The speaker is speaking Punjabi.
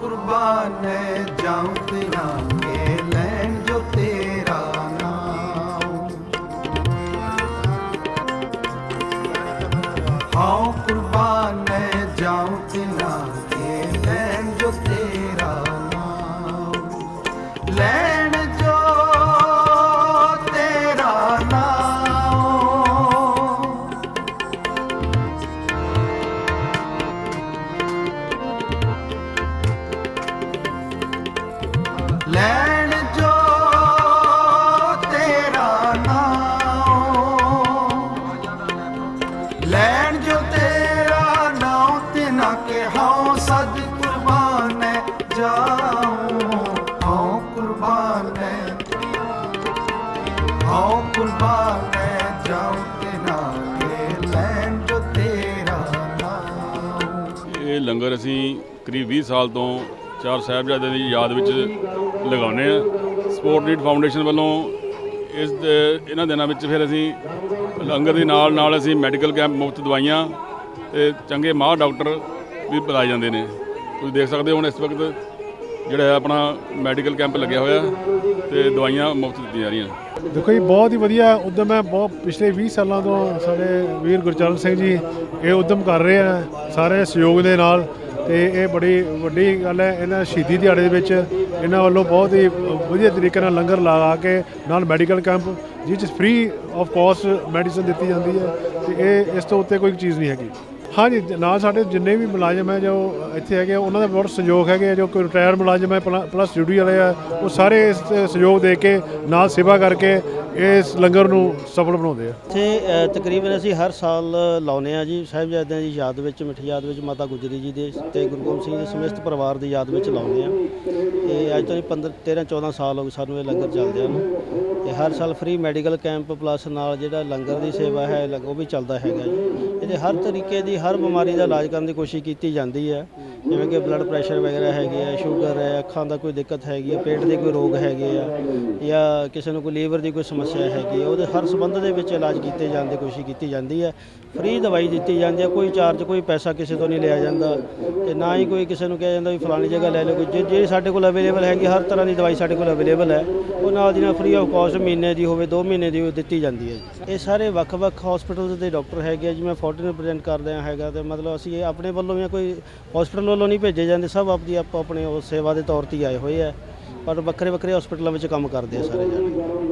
ਕੁਰਬਾਨੇ ਜਾਂਦੀਆਂ ਏ ਲੈਣ ਜੋ ਤੇਰਾ ਨਾਮ। ਹਾਉ ਲੈਣ ਜੋ ਤੇਰਾ ਨਾਮ ਲੈਣ ਜੋ ਤੇਰਾ ਨਾਮ ਤੇ ਨਾ ਕਿ ਹਉ ਸਦ ਕੁਰਬਾਨ ਹੈ ਜਾਉ। ਹਉ ਕੁਰਬਾਨ ਹੈ ਹਉ ਕੁਰਬਾਨ ਜਾਉ ਤੇ ਨਾ ਕਿ ਲੈਣ ਜੋ ਤੇਰਾ ਨਾਮ ਇਹ ਲੰਗਰ ਅਸੀਂ ਕਰੀਬ 20 ਸਾਲ ਤੋਂ ਚਾਰ ਸਾਹਿਬਜ਼ਾਦਿਆਂ ਦੀ ਯਾਦ ਵਿੱਚ ਲਗਾਉਂਦੇ ਆ ਸਪੋਰਟ ਨੀਡ ਫਾਊਂਡੇਸ਼ਨ ਵੱਲੋਂ ਇਸ ਇਹਨਾਂ ਦਿਨਾਂ ਵਿੱਚ ਫਿਰ ਅਸੀਂ ਲੰਗਰ ਦੇ ਨਾਲ ਨਾਲ ਅਸੀਂ ਮੈਡੀਕਲ ਕੈਂਪ ਮੁਫਤ ਦਵਾਈਆਂ ਤੇ ਚੰਗੇ ਮਾਹਰ ਡਾਕਟਰ ਵੀ ਬੁਲਾਏ ਜਾਂਦੇ ਨੇ। ਤੁਸੀਂ ਦੇਖ ਸਕਦੇ ਹੋ ਹੁਣ ਇਸ ਵਕਤ ਜਿਹੜਾ ਹੈ ਆਪਣਾ ਮੈਡੀਕਲ ਕੈਂਪ ਲੱਗਿਆ ਹੋਇਆ ਤੇ ਦਵਾਈਆਂ ਮੁਫਤ ਦਿੱਤੀਆਂ ਜਾ ਰਹੀਆਂ। ਦੇਖੋ ਜੀ, ਬਹੁਤ ਹੀ ਵਧੀਆ ਉਦਮ ਹੈ। ਬਹੁਤ ਪਿਛਲੇ 20 ਸਾਲਾਂ ਤੋਂ ਸਾਡੇ ਵੀਰ ਗੁਰਚਰਨ ਸਿੰਘ ਜੀ ਇਹ ਉਦਮ ਕਰ ਰਹੇ ਆ। ਸਾਰੇ ਸਹਿਯੋਗ ਦੇ ਨਾਲ ਤੇ ਇਹ ਬੜੀ ਵੱਡੀ ਗੱਲ ਹੈ, ਇਹਨਾਂ ਸ਼ਹੀਦੀ ਦਿਹਾੜੇ ਦੇ ਵਿੱਚ ਇਹਨਾਂ ਵੱਲੋਂ ਬਹੁਤ ਹੀ ਵਧੀਆ ਤਰੀਕੇ ਨਾਲ ਲੰਗਰ ਲਗਾ ਕੇ ਨਾਲ ਮੈਡੀਕਲ ਕੈਂਪ ਜਿਸ 'ਚ ਫ੍ਰੀ ਆਫ ਕੋਸਟ ਮੈਡੀਸਨ ਦਿੱਤੀ ਜਾਂਦੀ ਹੈ ਤੇ ਇਹ ਇਸ ਤੋਂ ਉੱਤੇ ਕੋਈ ਚੀਜ਼ ਨਹੀਂ ਹੈਗੀ। ਹਾਂਜੀ ਨਾਲ ਸਾਡੇ ਜਿੰਨੇ ਵੀ ਮੁਲਾਜ਼ਮ ਹੈ ਜੋ ਇੱਥੇ ਹੈਗੇ ਆ, ਉਹਨਾਂ ਦਾ ਬਹੁਤ ਸਹਿਯੋਗ ਹੈਗੇ ਆ, ਜੋ ਕੋਈ ਰਿਟਾਇਰ ਮੁਲਾਜ਼ਮ ਹੈ ਪਲ- ਪਲੱਸ ਡਿਊਟੀ ਵਾਲੇ ਆ ਉਹ ਸਾਰੇ ਇਸ ਤੇ ਸਹਿਯੋਗ ਦੇ ਕੇ ਨਾਲ ਸੇਵਾ ਕਰਕੇ ਇਸ ਲੰਗਰ ਨੂੰ ਸਫਲ ਬਣਾਉਂਦੇ ਆ। ਇੱਥੇ ਤਕਰੀਬਨ ਅਸੀਂ ਹਰ ਸਾਲ ਲਾਉਨੇ ਆ ਜੀ ਸਾਹਿਬਜ਼ਾਦਿਆਂ ਦੀ ਯਾਦ ਵਿੱਚ ਮਿੱਠੀ ਯਾਦ ਵਿੱਚ ਮਾਤਾ ਗੁਜਰੀ ਜੀ ਦੇ ਤੇ ਗੁਰੂ ਗੋਬਿੰਦ ਸਿੰਘ ਦੇ ਸਮਸਤ ਪਰਿਵਾਰ ਦੀ ਯਾਦ ਵਿੱਚ ਲਾਉਨੇ ਆ ਤੇ ਅੱਜ ਤੋਂ 15 13 14 ਸਾਲ ਹੋ ਗਏ ਸਾਨੂੰ ਇਹ ਲੰਗਰ ਚੱਲਦਿਆਂ ਨੂੰ। ਤੇ ਹਰ ਸਾਲ ਫ੍ਰੀ ਮੈਡੀਕਲ ਕੈਂਪ ਪਲੱਸ ਨਾਲ ਜਿਹੜਾ ਲੰਗਰ ਦੀ ਸੇਵਾ ਹੈ ਉਹ ਵੀ ਚੱਲਦਾ ਹੈਗਾ ਜੀ। ਇਹਦੇ ਹਰ ਤਰੀਕੇ ਦੀ ਹਰ ਬਿਮਾਰੀ ਦਾ ਇਲਾਜ ਕਰਨ ਦੀ ਕੋਸ਼ਿਸ਼ ਕੀਤੀ ਜਾਂਦੀ ਹੈ। ਜਿਵੇਂ ਕਿ ਬਲੱਡ ਪ੍ਰੈਸ਼ਰ ਵਗੈਰਾ ਹੈਗੇ ਆ ਸ਼ੂਗਰ ਹੈ, ਅੱਖਾਂ ਦਾ ਕੋਈ ਦਿੱਕਤ ਹੈਗੀ ਆ, ਪੇਟ ਦੇ ਕੋਈ ਰੋਗ ਹੈਗੇ ਆ ਜਾਂ ਕਿਸੇ ਨੂੰ ਕੋਈ ਲੀਵਰ ਦੀ ਕੋਈ ਸਮੱਸਿਆ ਹੈਗੀ ਆ, ਉਹਦੇ ਹਰ ਸੰਬੰਧ ਦੇ ਵਿੱਚ ਇਲਾਜ ਕੀਤੇ ਜਾਣ ਦੀ ਕੋਸ਼ਿਸ਼ ਕੀਤੀ ਜਾਂਦੀ ਹੈ। ਫ੍ਰੀ ਦਵਾਈ ਦਿੱਤੀ ਜਾਂਦੀ ਹੈ, ਕੋਈ ਚਾਰਜ ਕੋਈ ਪੈਸਾ ਕਿਸੇ ਤੋਂ ਨਹੀਂ ਲਿਆ ਜਾਂਦਾ ਤੇ ਨਾ ਹੀ ਕੋਈ ਕਿਸੇ ਨੂੰ ਕਿਹਾ ਜਾਂਦਾ ਵੀ ਫਲਾਣੀ ਜਗ੍ਹਾ ਲੈ ਲਓ, ਕੋਈ ਜੇ- ਜਿਹੜੀ ਸਾਡੇ ਕੋਲ ਅਵੇਲੇਬਲ ਹੈਗੀ, ਹਰ ਤਰ੍ਹਾਂ ਦੀ ਦਵਾਈ ਸਾਡੇ ਕੋਲ ਅਵੇਲੇਬਲ ਹੈ। ਉਹ ਨਾਲ ਦੀ ਨਾਲ ਫ੍ਰੀ ਆਫ ਕਾਸਟ ਮਹੀਨੇ ਦੀ ਹੋਵੇ 2 ਮਹੀਨੇ ਦੀ ਦਿੱਤੀ ਜਾਂਦੀ ਹੈ ਇਹ ਸਾਰੇ ਵੱਖ-ਵੱਖ ਹਸਪੀਟਲਸ ਦੇ ਡਾਕਟਰ ਹੈਗੇ ਆ ਜੀ, ਮੈਂ 14 ਰਿਪਰੈਜ਼ੈਂਟ ਕਰਦੇ ਹੈ ਹੈਗਾ ਤੇ ਮਤਲਬ ਅਸੀਂ ਇਹ ਆਪਣੇ ਵੱਲੋਂ ਵੀ ਕੋਈ ਹਸਪੀਟਲ ਵੱਲੋਂ ਨਹੀਂ ਭੇਜੇ ਜਾਂਦੇ, ਸਭ ਆਪਦੀ ਆਪੋ ਆਪਣੇ ਉਹ ਸੇਵਾ ਦੇ ਤੌਰ ਤੇ ਹੀ ਆਏ ਹੋਏ ਆ। ਪਰ ਵੱਖਰੇ ਵੱਖਰੇ ਹਸਪੀਟਲਾਂ ਵਿੱਚ ਕੰਮ ਕਰਦੇ ਆ ਸਾਰੇ ਜਾਣੇ।